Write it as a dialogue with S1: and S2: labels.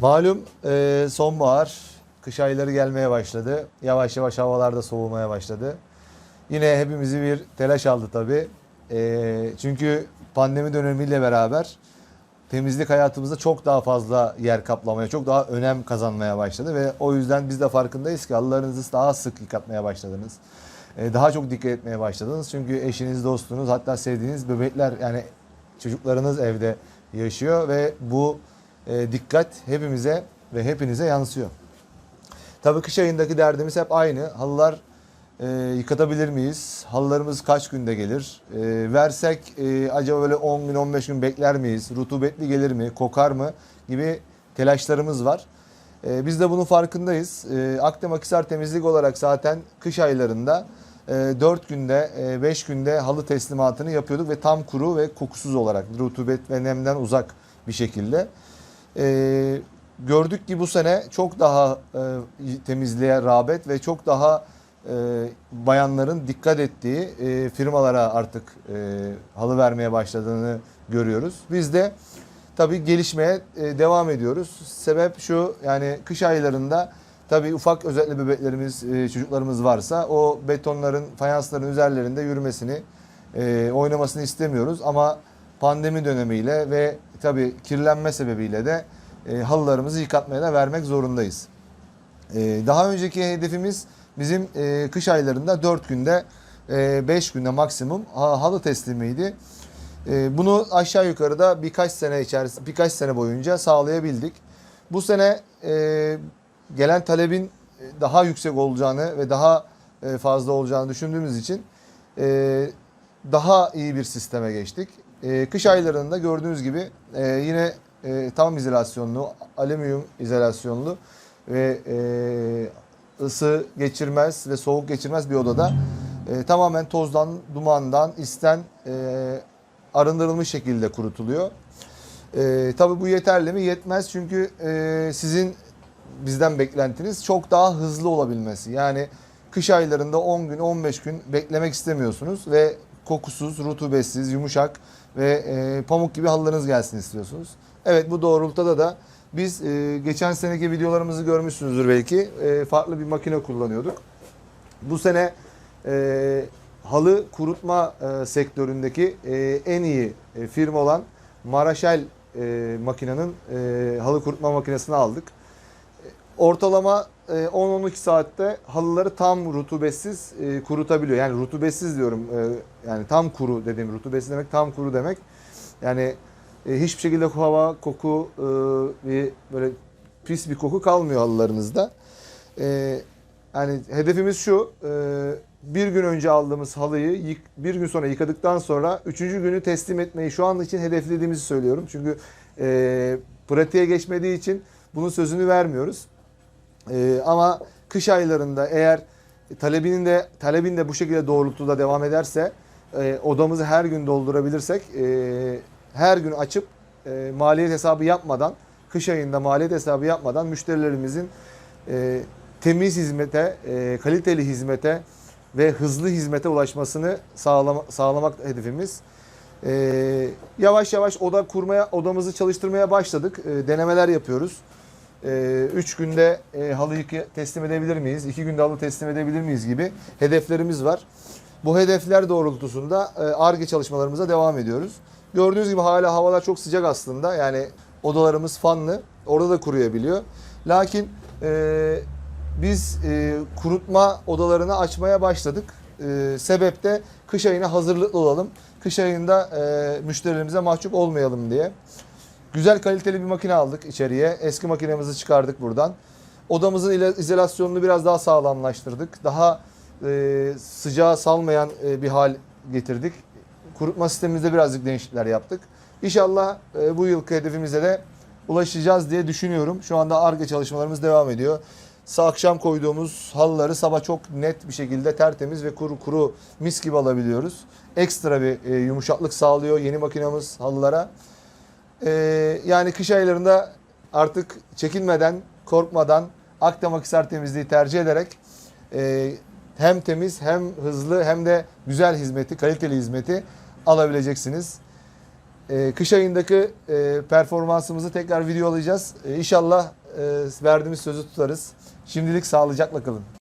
S1: Malum e, sonbahar, kış ayları gelmeye başladı. Yavaş yavaş havalar da soğumaya başladı. Yine hepimizi bir telaş aldı tabii. E, çünkü pandemi dönemiyle beraber temizlik hayatımızda çok daha fazla yer kaplamaya, çok daha önem kazanmaya başladı ve o yüzden biz de farkındayız ki halılarınızı daha sık yıkatmaya başladınız. E, daha çok dikkat etmeye başladınız. Çünkü eşiniz, dostunuz, hatta sevdiğiniz bebekler yani çocuklarınız evde yaşıyor ve bu e, dikkat hepimize ve hepinize yansıyor. Tabii kış ayındaki derdimiz hep aynı. Halılar e, yıkatabilir miyiz? Halılarımız kaç günde gelir? E, versek e, acaba böyle 10 gün 15 gün bekler miyiz? Rutubetli gelir mi? Kokar mı? Gibi telaşlarımız var. E, biz de bunun farkındayız. E, Akdem Akhisar Temizlik olarak zaten kış aylarında e, 4 günde, 5 günde halı teslimatını yapıyorduk ve tam kuru ve kokusuz olarak rutubet ve nemden uzak bir şekilde. E, gördük ki bu sene çok daha e, temizliğe rağbet ve çok daha e, bayanların dikkat ettiği e, firmalara artık e, halı vermeye başladığını görüyoruz. Biz de tabii gelişmeye e, devam ediyoruz. Sebep şu yani kış aylarında tabii ufak özellikle bebeklerimiz, e, çocuklarımız varsa o betonların, fayansların üzerlerinde yürümesini, e, oynamasını istemiyoruz. Ama pandemi dönemiyle ve tabii kirlenme sebebiyle de e, halılarımızı yıkatmaya da vermek zorundayız. E, daha önceki hedefimiz bizim e, kış aylarında 4 günde, 5 günde maksimum ha- halı teslimiydi. E, bunu aşağı yukarıda birkaç sene içerisinde, birkaç sene boyunca sağlayabildik. Bu sene e, gelen talebin daha yüksek olacağını ve daha e, fazla olacağını düşündüğümüz için e, daha iyi bir sisteme geçtik. E, kış aylarında gördüğünüz gibi e, yine e, tam izolasyonlu, alüminyum izolasyonlu ve e, ısı geçirmez ve soğuk geçirmez bir odada e, tamamen tozdan, dumandan, isten e, arındırılmış şekilde kurutuluyor. E, tabii bu yeterli mi? Yetmez çünkü e, sizin bizden beklentiniz çok daha hızlı olabilmesi. Yani kış aylarında 10 gün 15 gün beklemek istemiyorsunuz ve kokusuz, rutubetsiz, yumuşak ve e, pamuk gibi halılarınız gelsin istiyorsunuz. Evet bu doğrultuda da biz e, geçen seneki videolarımızı görmüşsünüzdür belki. E, farklı bir makine kullanıyorduk. Bu sene e, halı kurutma e, sektöründeki e, en iyi e, firma olan Maraşel e, makinenin e, halı kurutma makinesini aldık. Ortalama e, 10-12 saatte halıları tam rutubetsiz e, kurutabiliyor. Yani rutubetsiz diyorum. e, yani tam kuru dediğim rutubetsiz demek tam kuru demek. Yani e, hiçbir şekilde hava, koku e, bir böyle pis bir koku kalmıyor halılarınızda. E, yani hedefimiz şu. e, bir gün önce aldığımız halıyı bir gün sonra yıkadıktan sonra üçüncü günü teslim etmeyi şu an için hedeflediğimizi söylüyorum. Çünkü e, pratiğe geçmediği için bunun sözünü vermiyoruz. Ee, ama kış aylarında eğer talebinin de talebin de bu şekilde doğrultuda devam ederse e, odamızı her gün doldurabilirsek e, her gün açıp e, maliyet hesabı yapmadan kış ayında maliyet hesabı yapmadan müşterilerimizin e, temiz hizmete, e, kaliteli hizmete ve hızlı hizmete ulaşmasını sağlama, sağlamak hedefimiz. E, yavaş yavaş oda kurmaya, odamızı çalıştırmaya başladık. E, denemeler yapıyoruz. 3 günde e, halı yıkı teslim edebilir miyiz? 2 günde halı teslim edebilir miyiz gibi hedeflerimiz var. Bu hedefler doğrultusunda e, ARGE çalışmalarımıza devam ediyoruz. Gördüğünüz gibi hala havalar çok sıcak aslında. Yani odalarımız fanlı. Orada da kuruyabiliyor. Lakin e, biz e, kurutma odalarını açmaya başladık. E, sebep de kış ayına hazırlıklı olalım. Kış ayında e, müşterilerimize mahcup olmayalım diye. Güzel kaliteli bir makine aldık içeriye. Eski makinemizi çıkardık buradan. Odamızın izolasyonunu biraz daha sağlamlaştırdık. Daha e, sıcağı salmayan e, bir hal getirdik. Kurutma sistemimizde birazcık değişiklikler yaptık. İnşallah e, bu yılki hedefimize de ulaşacağız diye düşünüyorum. Şu anda ARGE çalışmalarımız devam ediyor. Sa akşam koyduğumuz halıları sabah çok net bir şekilde tertemiz ve kuru kuru mis gibi alabiliyoruz. Ekstra bir e, yumuşaklık sağlıyor yeni makinamız halılara. Ee, yani kış aylarında artık çekinmeden, korkmadan Akdam Akhisar temizliği tercih ederek e, hem temiz hem hızlı hem de güzel hizmeti, kaliteli hizmeti alabileceksiniz. e, kış ayındaki e, performansımızı tekrar videolayacağız. E, inşallah e, verdiğimiz sözü tutarız. Şimdilik sağlıcakla kalın.